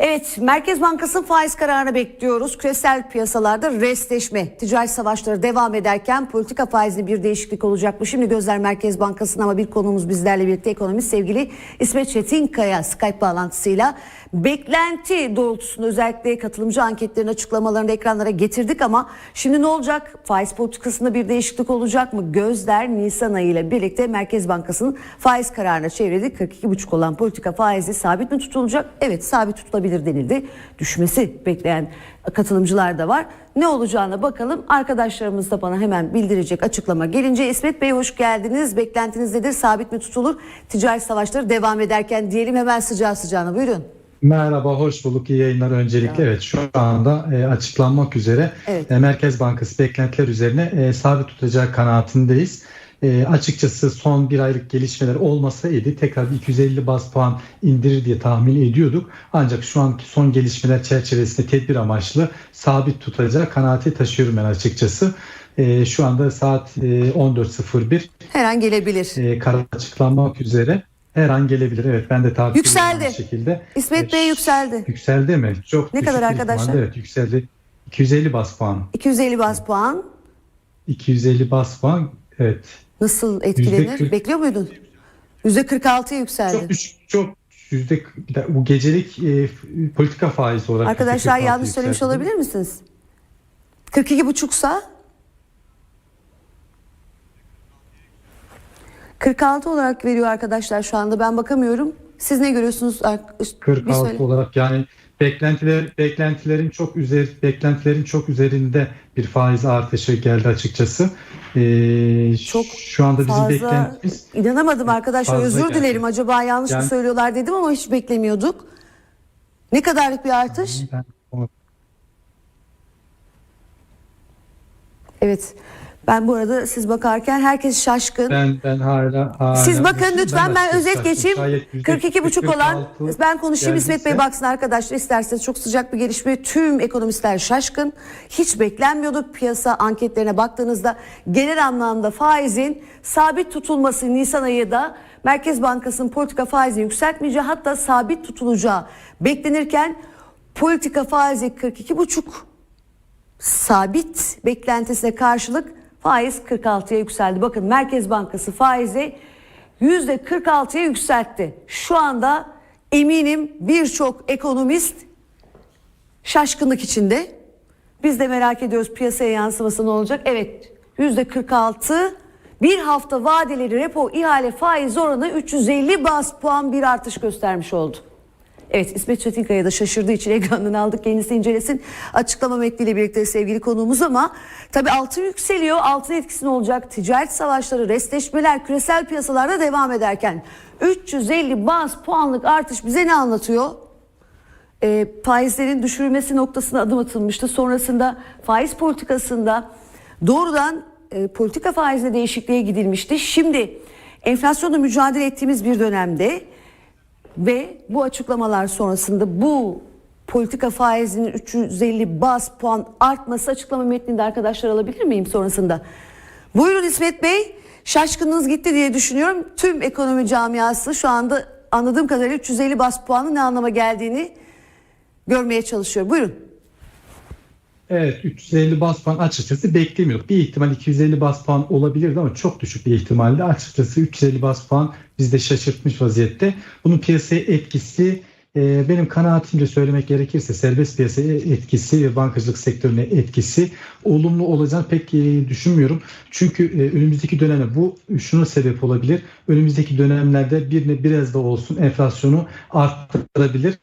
Evet, Merkez Bankası'nın faiz kararını bekliyoruz. Küresel piyasalarda restleşme, ticaret savaşları devam ederken politika faizinde bir değişiklik olacak mı? Şimdi gözler Merkez Bankası'na ama bir konuğumuz bizlerle birlikte ekonomist sevgili İsmet Çetinkaya Skype bağlantısıyla beklenti doğrultusunda özellikle katılımcı anketlerin açıklamalarını ekranlara getirdik ama şimdi ne olacak? Faiz politikasında bir değişiklik olacak mı? Gözler Nisan ayı ile birlikte Merkez Bankası'nın faiz kararına çevrildi. 42,5 olan politika faizi sabit mi tutulacak? Evet sabit tutulabilir denildi. Düşmesi bekleyen katılımcılar da var. Ne olacağına bakalım. Arkadaşlarımız da bana hemen bildirecek açıklama gelince İsmet Bey hoş geldiniz. Beklentiniz nedir? Sabit mi tutulur? Ticaret savaşları devam ederken diyelim hemen sıcağı sıcağına buyurun. Merhaba, hoş bulduk. İyi yayınlar öncelikle. Evet, şu anda e, açıklanmak üzere Evet. e, Merkez Bankası beklentiler üzerine e, sabit tutacağı kanaatindeyiz. E, açıkçası son bir aylık gelişmeler olmasaydı tekrar bir 250 bas puan indirir diye tahmin ediyorduk. Ancak şu anki son gelişmeler çerçevesinde tedbir amaçlı sabit tutacağı kanaati taşıyorum ben açıkçası. E, şu anda saat e, 14.01 Her an gelebilir. e, karar açıklanmak üzere. Her an gelebilir. Evet ben de takip Yükseldi. şekilde. İsmet Bey yükseldi. Yükseldi mi? Çok Ne kadar arkadaşlar? Evet yükseldi. 250 bas puan. 250 bas puan. 250 bas puan. Evet. Nasıl etkilenir? %40. Bekliyor muydun? %46'ya yükseldi. Çok düşük. Çok yüzde bu gecelik e, politika faizi olarak Arkadaşlar %46 yanlış söylemiş yükseldi. olabilir misiniz? 42 buçuksa 46 olarak veriyor arkadaşlar şu anda ben bakamıyorum. Siz ne görüyorsunuz? Ar- Bir 46 söyle. olarak yani beklentiler beklentilerin çok üzeri beklentilerin çok üzerinde bir faiz artışı geldi açıkçası. Ee, Çok şu anda bizim Fazla beklentimiz inanamadım arkadaşlar özür geldi. dilerim acaba yanlış mı Yani- söylüyorlar dedim ama hiç beklemiyorduk. Ne kadarlık bir artış? Ben- Evet. Ben bu arada siz bakarken herkes şaşkın. Ben ben hala, hala Siz bakın ben lütfen ben açıkçası özet geçeyim. şayet yüzde 42 buçuk olan 46 ben konuşayım İsmet Bey geldiyse- baksın arkadaşlar isterseniz çok sıcak bir gelişme. Tüm ekonomistler şaşkın. Hiç beklenmiyordu piyasa anketlerine baktığınızda genel anlamda faizin sabit tutulması Nisan ayında Merkez Bankası'nın politika faizi yükseltmeyeceği hatta sabit tutulacağı beklenirken politika faizi 42 buçuk sabit beklentisine karşılık faiz 46'ya yükseldi. Bakın Merkez Bankası faizi %46'ya yükseltti. Şu anda eminim birçok ekonomist şaşkınlık içinde. Biz de merak ediyoruz piyasaya yansıması ne olacak? Evet %46 bir hafta vadeli repo ihale faiz oranı 350 bas puan bir artış göstermiş oldu. Evet İsmet Çetinkaya da şaşırdığı için ekrandan aldık kendisi incelesin. Açıklama metniyle birlikte sevgili konuğumuz ama tabii altın yükseliyor. Altın etkisi ne olacak? Ticaret savaşları, restleşmeler küresel piyasalarda devam ederken 350 bas puanlık artış bize ne anlatıyor? e, faizlerin düşürülmesi noktasına adım atılmıştı. Sonrasında faiz politikasında doğrudan e, politika faizine değişikliğe gidilmişti. Şimdi enflasyonla mücadele ettiğimiz bir dönemde ve bu açıklamalar sonrasında bu politika faizinin 350 bas puan artması açıklama metninde arkadaşlar alabilir miyim sonrasında? Buyurun İsmet Bey. Şaşkınlığınız gitti diye düşünüyorum. Tüm ekonomi camiası şu anda anladığım kadarıyla 350 bas puanın ne anlama geldiğini görmeye çalışıyor. Buyurun. Evet 350 bas puan açıkçası beklemiyorduk. Bir ihtimal 250 bas puan olabilirdi ama çok düşük bir ihtimalle açıkçası 350 bas puan bizde şaşırtmış vaziyette. Bunun piyasaya etkisi e, benim kanaatimce söylemek gerekirse serbest piyasaya etkisi ve bankacılık sektörüne etkisi olumlu olacağını pek e, düşünmüyorum. Çünkü e, önümüzdeki dönemde bu şuna sebep olabilir. Önümüzdeki dönemlerde bir biraz da olsun enflasyonu arttırabilir.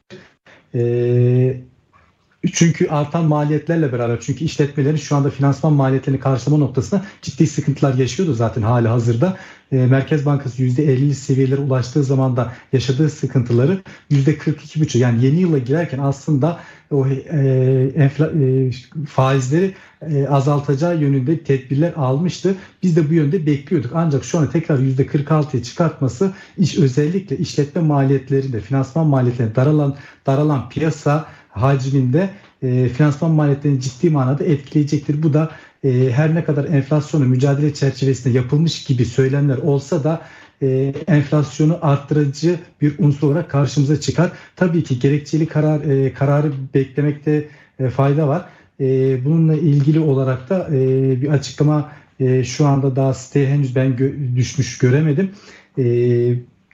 Çünkü artan maliyetlerle beraber çünkü işletmelerin şu anda finansman maliyetlerini karşılama noktasında ciddi sıkıntılar yaşıyordu zaten hali hazırda. Ee, Merkez Bankası %50 seviyelere ulaştığı zaman da yaşadığı sıkıntıları %42,5 yani yeni yıla girerken aslında o e, enfla, e, faizleri e, azaltacağı yönünde tedbirler almıştı. Biz de bu yönde bekliyorduk. Ancak şu an tekrar %46'ya çıkartması iş özellikle işletme maliyetlerinde, finansman maliyetlerinde daralan daralan piyasa hacminde e, finansman maliyetlerini ciddi manada etkileyecektir. Bu da e, her ne kadar enflasyonu mücadele çerçevesinde yapılmış gibi söylemler olsa da e, enflasyonu arttırıcı bir unsur olarak karşımıza çıkar. Tabii ki gerekçeli karar e, kararı beklemekte e, fayda var. E, bununla ilgili olarak da e, bir açıklama e, şu anda daha siteye henüz ben gö- düşmüş göremedim. E,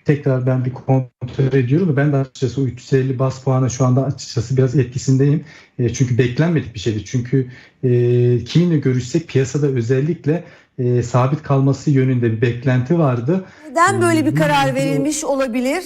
tekrar ben bir kontrol ediyorum. Ben de açıkçası o 350 bas puanı şu anda açıkçası biraz etkisindeyim. E, çünkü beklenmedik bir şeydi. Çünkü e, kiminle görüşsek piyasada özellikle e, sabit kalması yönünde bir beklenti vardı. Neden böyle bir karar verilmiş olabilir?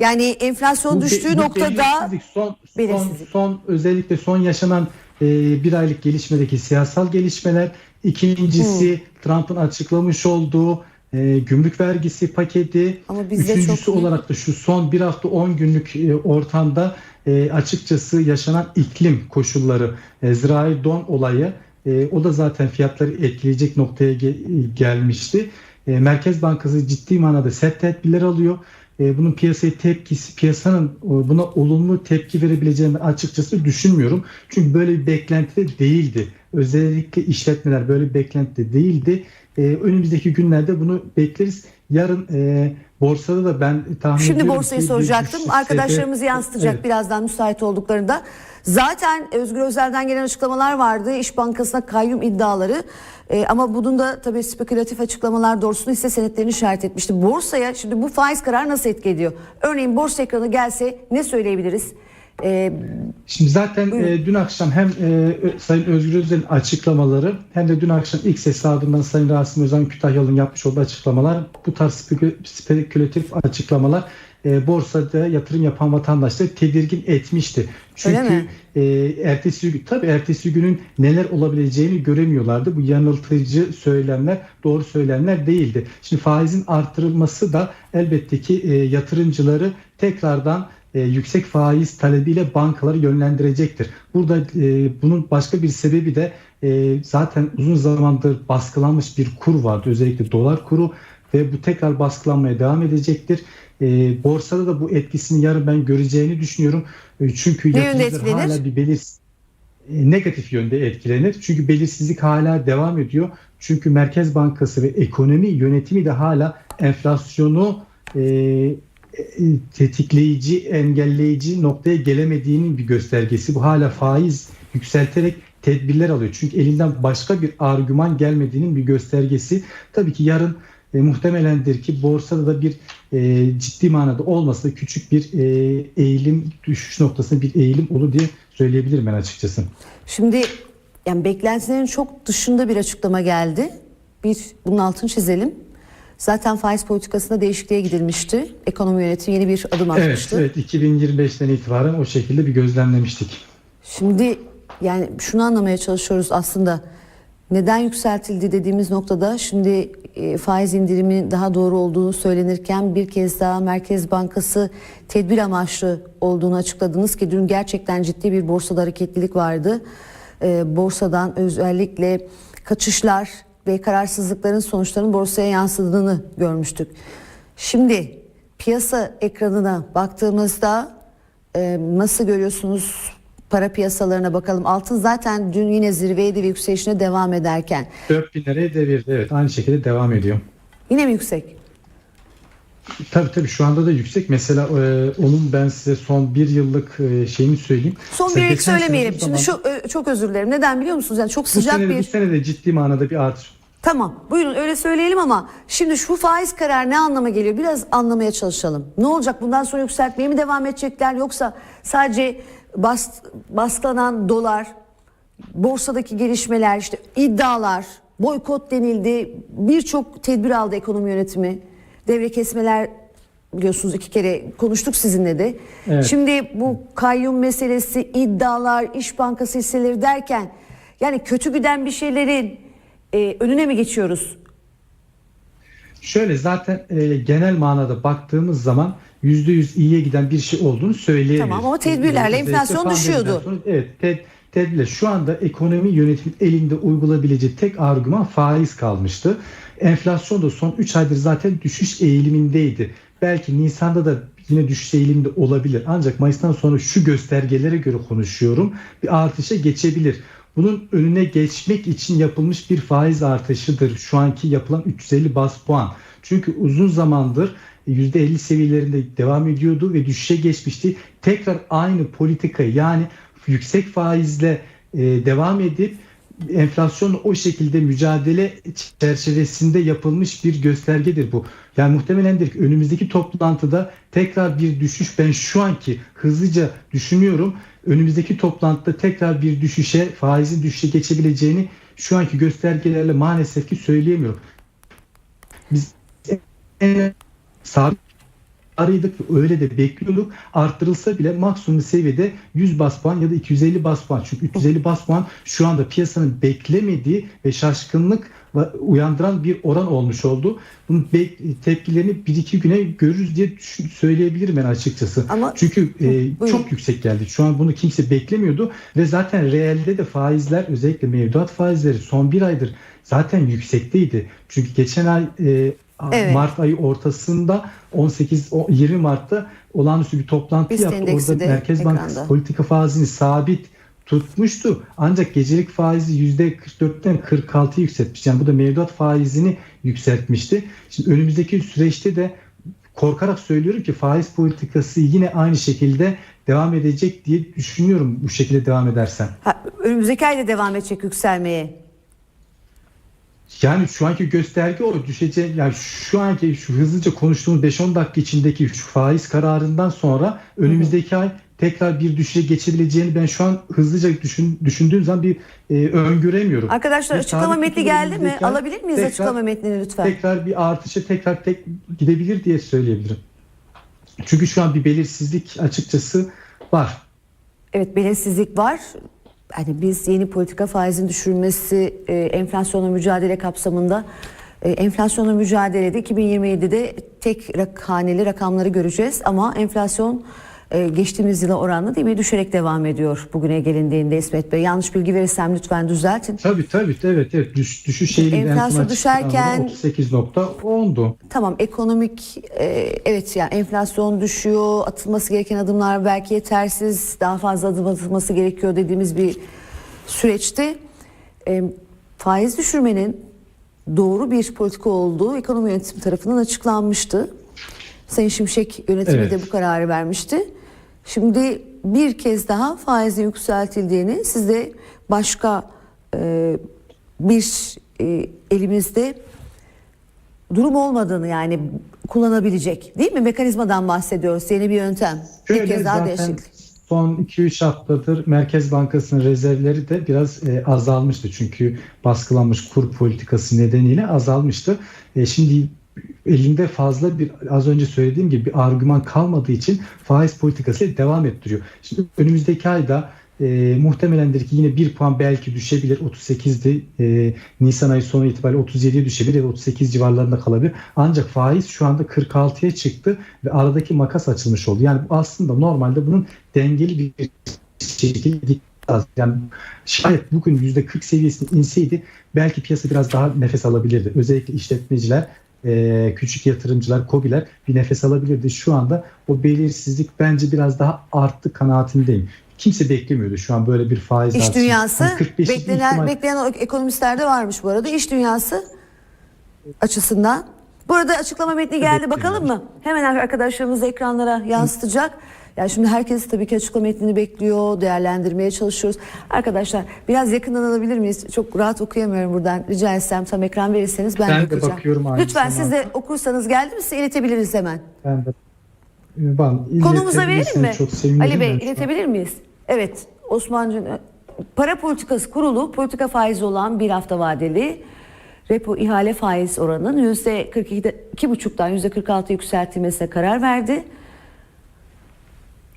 Yani enflasyon Bu düştüğü bu noktada son, son, son özellikle son yaşanan e, bir aylık gelişmedeki siyasal gelişmeler. İkincisi Hmm. Trump'ın açıklamış olduğu e, gümrük vergisi paketi. Ama bizde Üçüncüsü çok- olarak da şu son bir hafta 10 günlük e, ortamda e, açıkçası yaşanan iklim koşulları, e, zirai don olayı e, o da zaten fiyatları etkileyecek noktaya ge- gelmişti. E, Merkez Bankası ciddi manada sert tedbirler alıyor. E, bunun piyasaya tepkisi, piyasanın e, buna olumlu tepki verebileceğini açıkçası düşünmüyorum. Çünkü böyle bir beklenti de değildi. Özellikle işletmeler böyle bir beklenti değildi. E, önümüzdeki günlerde bunu bekleriz. Yarın e, borsada da ben tahmin Şimdi ediyorum borsayı ki bir soracaktım. Arkadaşlarımız yansıtacak Evet. birazdan müsait olduklarında. Zaten Özgür Özel'den gelen açıklamalar vardı. İş Bankası'na kayyum iddiaları. Ee, ama bunun da tabii spekülatif açıklamalar doğrusunu hisse senetlerini işaret etmişti. Borsaya şimdi bu faiz kararı nasıl etki ediyor? Örneğin borsa ekranı gelse ne söyleyebiliriz? Ee, Şimdi zaten e, dün akşam hem e, Sayın Özgür Özel'in açıklamaları hem de dün akşam X hesabından Sayın Rasim Özan Kütahyalı'nın yapmış olduğu açıklamalar bu tarz spekü- spekülatif açıklamalar e, borsada yatırım yapan vatandaşları tedirgin etmişti. Çünkü e, ertesi gün tabii ertesi günün neler olabileceğini göremiyorlardı. Bu yanıltıcı söylemler, doğru söylemler değildi. Şimdi faizin artırılması da elbette ki e, yatırımcıları tekrardan e, yüksek faiz talebiyle bankaları yönlendirecektir. Burada e, bunun başka bir sebebi de e, zaten uzun zamandır baskılanmış bir kur vardı. Özellikle dolar kuru ve bu tekrar baskılanmaya devam edecektir. E, borsada da bu etkisini yarın ben göreceğini düşünüyorum. E, çünkü yatırımcılar hala bir belirsiz e, negatif yönde etkilenir. Çünkü belirsizlik hala devam ediyor. Çünkü Merkez Bankası ve ekonomi yönetimi de hala enflasyonu e, e, tetikleyici, engelleyici noktaya gelemediğinin bir göstergesi. Bu hala faiz yükselterek tedbirler alıyor. Çünkü elinden başka bir argüman gelmediğinin bir göstergesi. Tabii ki yarın e, muhtemelendir ki borsada da bir e, ciddi manada olmasa da küçük bir e, eğilim, düşüş noktasında bir eğilim olur diye söyleyebilirim ben açıkçası. Şimdi yani beklentilerin çok dışında bir açıklama geldi. Bir bunun altını çizelim. Zaten faiz politikasında değişikliğe gidilmişti. Ekonomi yönetimi yeni bir adım Evet, atmıştı. evet 2025'ten itibaren o şekilde bir gözlemlemiştik. Şimdi yani şunu anlamaya çalışıyoruz aslında. Neden yükseltildi dediğimiz noktada şimdi e, faiz indirimi daha doğru olduğunu söylenirken bir kez daha Merkez Bankası tedbir amaçlı olduğunu açıkladınız ki dün gerçekten ciddi bir borsada hareketlilik vardı. E, borsadan özellikle kaçışlar ve kararsızlıkların sonuçlarının borsaya yansıdığını görmüştük. Şimdi piyasa ekranına baktığımızda e, nasıl görüyorsunuz para piyasalarına bakalım. Altın zaten dün yine zirveydi ve yükselişine devam ederken 4000 liraya devirdi. Evet aynı şekilde devam ediyor. yine mi yüksek? Tabii tabii şu anda da yüksek. Mesela e, onun ben size son bir yıllık e, şeyini söyleyeyim. Son bir sene söylemeyelim. bu Şimdi şu ö, çok özür dilerim. Neden biliyor musunuz? Yani çok bu sıcak sene, bu bir sene de ciddi manada bir artış. Tamam buyurun öyle söyleyelim ama şimdi şu faiz kararı ne anlama geliyor biraz anlamaya çalışalım. Ne olacak bundan sonra yükseltmeye mi devam edecekler yoksa sadece bas, baskılanan dolar, borsadaki gelişmeler işte iddialar, boykot denildi birçok tedbir aldı ekonomi yönetimi. Devre kesmeler biliyorsunuz iki kere konuştuk sizinle de. Evet. Şimdi bu kayyum meselesi, iddialar, iş bankası hisseleri derken yani kötü giden bir şeylerin e, önüne mi geçiyoruz? Şöyle zaten e, genel manada baktığımız zaman %100 iyiye giden bir şey olduğunu söyleyebiliriz. Tamam ama tedbirlerle enflasyon düşüyordu. sonra- evet ted, tedbirler. Şu anda ekonomi yönetimi elinde uygulayabileceği tek argüman faiz kalmıştı. Enflasyon da son 3 aydır zaten düşüş eğilimindeydi. Belki Nisan'da da yine düşüş eğiliminde olabilir. Ancak Mayıs'tan sonra şu göstergelere göre konuşuyorum. Bir artışa geçebilir. Bunun önüne geçmek için yapılmış bir faiz artışıdır. Şu anki yapılan 350 bas puan. Çünkü uzun zamandır %50 seviyelerinde devam ediyordu ve düşüşe geçmişti. Tekrar aynı politika yani yüksek faizle e, devam edip enflasyonla o şekilde mücadele çerçevesinde yapılmış bir göstergedir bu. Yani muhtemelendir ki önümüzdeki toplantıda tekrar bir düşüş ben şu anki hızlıca düşünüyorum. Önümüzdeki toplantıda tekrar bir düşüşe, faizin düşüşe geçebileceğini şu anki göstergelerle maalesef ki söyleyemiyorum. Biz en ve öyle de bekliyorduk. Arttırılsa bile maksimum seviyede 100 bas puan ya da 250 bas puan. Çünkü 350 bas puan şu anda piyasanın beklemediği ve şaşkınlık uyandıran bir oran olmuş oldu. Bunun tepkilerini 1-2 güne görürüz diye söyleyebilirim ben açıkçası. Ama, Çünkü e, çok yüksek geldi. Şu an bunu kimse beklemiyordu ve zaten reelde de faizler özellikle mevduat faizleri son bir aydır zaten yüksekteydi. Çünkü geçen ay e, Evet. Mart ayı ortasında 18 20 Mart'ta olağanüstü bir toplantı BIST yaptı. Orada Merkez ekranda. Bankası politika faizini sabit tutmuştu. Ancak gecelik faizi %44'ten 46'ya yükseltmiş. Yani bu da mevduat faizini yükseltmişti. Şimdi önümüzdeki süreçte de korkarak söylüyorum ki faiz politikası yine aynı şekilde devam edecek diye düşünüyorum bu şekilde devam edersen. Ha, önümüzdeki ayda devam edecek yükselmeye. Yani şu anki gösterge o düşecek. Yani şu anki şu hızlıca konuştuğumuz 5-10 dakika içindeki şu faiz kararından sonra önümüzdeki ay tekrar bir düşüşe geçebileceğini ben şu an hızlıca düşün, düşündüğüm zaman bir e, öngöremiyorum. Arkadaşlar Bir açıklama metni geldi mi? Alabilir miyiz tekrar- açıklama metnini lütfen? Tekrar bir artışa tekrar tek gidebilir diye söyleyebilirim. Çünkü şu an bir belirsizlik açıkçası var. Evet belirsizlik var. Hani biz yeni politika faizin düşürülmesi, e, enflasyonla mücadele kapsamında e, enflasyonla mücadelede 2027'de tek rak, haneli rakamları göreceğiz. Ama enflasyon e, geçtiğimiz yıla oranla değil mi düşerek devam ediyor bugüne gelindiğinde İsmet Bey. Yanlış bilgi verirsem lütfen düzeltin. Tabii tabii evet evet Düş, düşüş şeyinin en Enflasyon düşerken- 38.10'du. Tamam ekonomik e, evet yani enflasyon düşüyor, atılması gereken adımlar belki yetersiz, daha fazla adım atılması gerekiyor dediğimiz bir süreçte e, faiz düşürmenin doğru bir politika olduğu ekonomi yönetimi tarafından açıklanmıştı. Sayın Şimşek yönetimi Evet. de bu kararı vermişti. Şimdi bir kez daha faizin yükseltildiğini siz de başka e, bir e, elimizde durum olmadığını yani kullanabilecek değil mi? Mekanizmadan bahsediyoruz. Yeni bir yöntem. bir Şöyle kez daha değişiklik. son 2-3 haftadır Merkez Bankası'nın rezervleri de biraz e, azalmıştı. Çünkü baskılanmış kur politikası nedeniyle azalmıştı. E, şimdi elinde fazla bir az önce söylediğim gibi bir argüman kalmadığı için faiz politikası devam ettiriyor. Şimdi önümüzdeki ayda e, muhtemelendir ki yine bir puan belki düşebilir. 38'di. E, Nisan ayı sonu itibariyle 37'ye düşebilir da 38 civarlarında kalabilir. Ancak faiz şu anda 46'ya çıktı ve aradaki makas açılmış oldu. Yani aslında normalde bunun dengeli bir şekilde. Yani şayet bugün %40 seviyesine inseydi belki piyasa biraz daha nefes alabilirdi. Özellikle işletmeciler e, küçük yatırımcılar, kobiler bir nefes alabilirdi. Şu anda o belirsizlik bence biraz daha arttı kanaatindeyim. Kimse beklemiyordu şu an böyle bir faiz İş artışı. dünyası Hani 45'lik beklenen, ihtimal- bekleyen ekonomistlerde varmış bu arada. İş dünyası açısından. Burada açıklama metni geldi bakalım mı? Hemen arkadaşlarımız da ekranlara yansıtacak. Yani şimdi herkes tabii ki açıklama metnini bekliyor, değerlendirmeye çalışıyoruz. Arkadaşlar biraz yakından alabilir miyiz? Çok rahat okuyamıyorum buradan. Rica etsem tam ekran verirseniz ben, Ben de de okuyacağım. bakıyorum aynı Lütfen siz zamanda. de okursanız geldi mi size iletebiliriz hemen. Ben de ben Konumuza verelim mi? Ali Bey iletebilir miyiz? Evet Osmanlı Para Politikası Kurulu politika faizi olan bir hafta vadeli repo ihale faiz oranının %42,5'dan %46 yükseltilmesine karar verdi.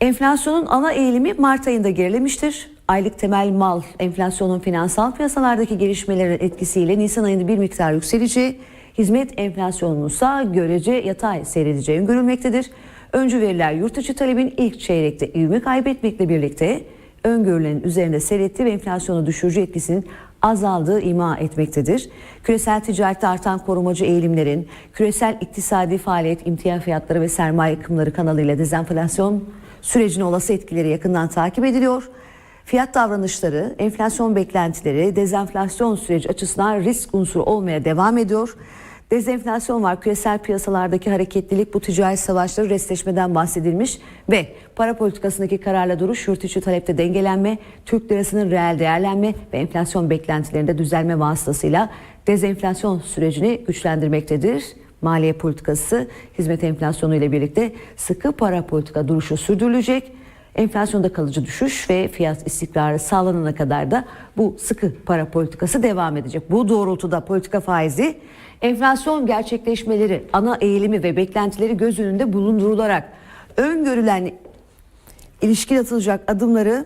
Enflasyonun ana eğilimi Mart ayında gerilemiştir. Aylık temel mal enflasyonun finansal piyasalardaki gelişmelerin etkisiyle Nisan ayında bir miktar yükseleceği, hizmet enflasyonunun ise görece yatay seyredeceği öngörülmektedir. Öncü veriler yurt içi talebin ilk çeyrekte ivme kaybetmekle birlikte öngörülenin üzerinde seyretti ve enflasyonu düşürücü etkisinin azaldığı ima etmektedir. Küresel ticarette artan korumacı eğilimlerin, küresel iktisadi faaliyet, imtia fiyatları ve sermaye akımları kanalıyla dezenflasyon sürecinin olası etkileri yakından takip ediliyor. Fiyat davranışları, enflasyon beklentileri, dezenflasyon süreci açısından risk unsuru olmaya devam ediyor. Dezenflasyon var. Küresel piyasalardaki hareketlilik bu ticaret savaşları restleşmeden bahsedilmiş ve para politikasındaki kararla duruş yurt içi talepte dengelenme, Türk lirasının reel değerlenme ve enflasyon beklentilerinde düzelme vasıtasıyla dezenflasyon sürecini güçlendirmektedir. Maliye politikası hizmet enflasyonu ile birlikte sıkı para politika duruşu sürdürülecek. Enflasyonda kalıcı düşüş ve fiyat istikrarı sağlanana kadar da bu sıkı para politikası devam edecek. Bu doğrultuda politika faizi enflasyon gerçekleşmeleri, ana eğilimi ve beklentileri göz önünde bulundurularak öngörülen ilişkin atılacak adımları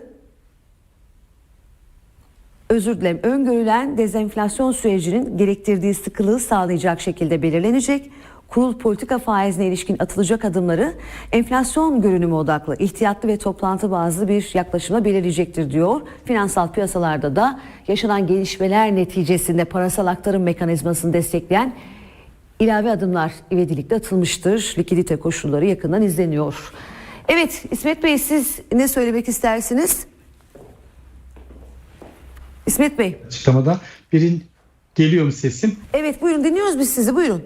özür dilerim öngörülen dezenflasyon sürecinin gerektirdiği sıkılığı sağlayacak şekilde belirlenecek. Kurul politika faizine ilişkin atılacak adımları enflasyon görünümü odaklı, ihtiyatlı ve toplantı bazlı bir yaklaşımla belirleyecektir diyor. Finansal piyasalarda da yaşanan gelişmeler neticesinde parasal aktarım mekanizmasını destekleyen ilave adımlar ivedilikle atılmıştır. Likidite koşulları yakından izleniyor. Evet İsmet Bey siz ne söylemek istersiniz? İsmet Bey. açıklamada. Birin geliyor mu sesim? Evet buyurun dinliyoruz biz sizi buyurun.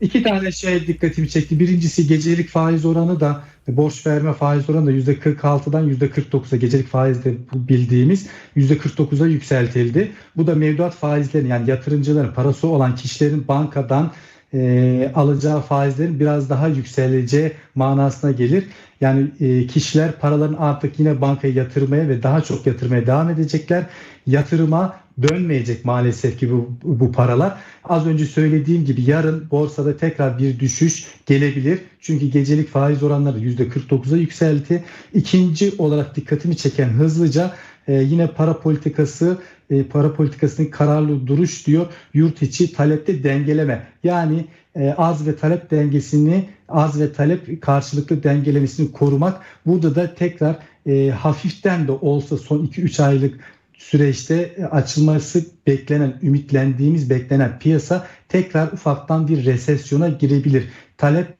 İki tane şey dikkatimi çekti. Birincisi gecelik faiz oranı da borç verme faiz oranı da %46'dan %49'a gecelik faizde bu bildiğimiz %49'a yükseltildi. Bu da mevduat faizlerin yani yatırımcıların parası olan kişilerin bankadan e, alacağı faizlerin biraz daha yükseleceği manasına gelir. Yani e, kişiler paralarını artık yine bankaya yatırmaya ve daha çok yatırmaya devam edecekler. Yatırıma dönmeyecek maalesef ki bu, bu paralar. Az önce söylediğim gibi yarın borsada tekrar bir düşüş gelebilir. Çünkü gecelik faiz oranları %49'a yükseldi. İkinci olarak dikkatimi çeken hızlıca e, yine para politikası e, para politikasının kararlı duruş diyor. Yurt içi talepte dengeleme. Yani e, az ve talep dengesini az ve talep karşılıklı dengelemesini korumak. Burada da tekrar e, hafiften de olsa son 2-3 aylık süreçte açılması beklenen, ümitlendiğimiz beklenen piyasa tekrar ufaktan bir resesyona girebilir. Talep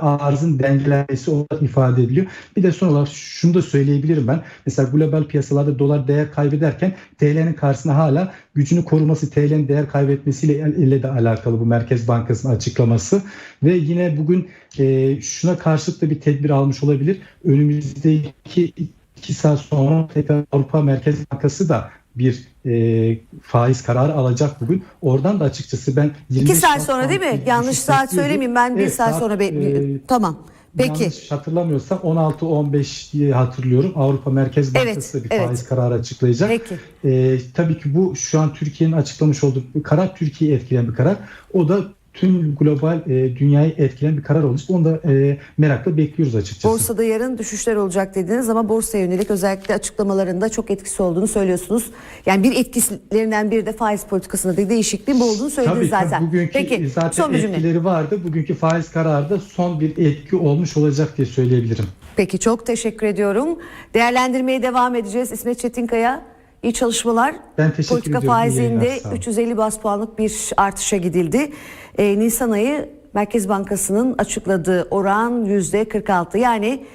arzın dengelenmesi olarak ifade ediliyor. Bir de son olarak şunu da söyleyebilirim ben. Mesela global piyasalarda dolar değer kaybederken TL'nin karşısında hala gücünü koruması, TL'nin değer kaybetmesiyle ile de alakalı bu Merkez Bankası'nın açıklaması. Ve yine bugün e, şuna karşılık da bir tedbir almış olabilir. Önümüzdeki iki saat sonra tekrar Avrupa Merkez Bankası da bir e, faiz kararı alacak bugün. Oradan da açıkçası ben 25 İki saat bas sonra değil mi? Yanlış saat söylemeyeyim ben bir Evet, saat sonra be- e, tamam. Peki. Yanlış hatırlamıyorsam 16-15 diye hatırlıyorum. Avrupa Merkez Evet, Bankası da bir evet. faiz kararı açıklayacak. Peki. E, tabii ki bu şu an Türkiye'nin açıklamış olduğu bir karar Türkiye'yi etkileyen bir karar. O da tüm global e, dünyayı etkileyen bir karar olmuş. Onu da e, merakla bekliyoruz açıkçası. Borsada yarın düşüşler olacak dediniz ama borsaya yönelik özellikle açıklamalarında çok etkisi olduğunu söylüyorsunuz. Yani bir etkilerinden biri de faiz politikasında da değişikliğin bu olduğunu söylediniz Tabii zaten. tabii bugünkü Peki zaten son bir cümle. etkileri vardı. Bugünkü faiz kararı da son bir etki olmuş olacak diye söyleyebilirim. Peki çok teşekkür ediyorum. Değerlendirmeye devam edeceğiz. İsmet Çetinkaya iyi çalışmalar. Ben teşekkür Politika ediyorum. Faizinde yayınlar, sağ olun. 350 bas puanlık bir artışa gidildi. Ee, Nisan ayı Merkez Bankası'nın açıkladığı oran %46 yani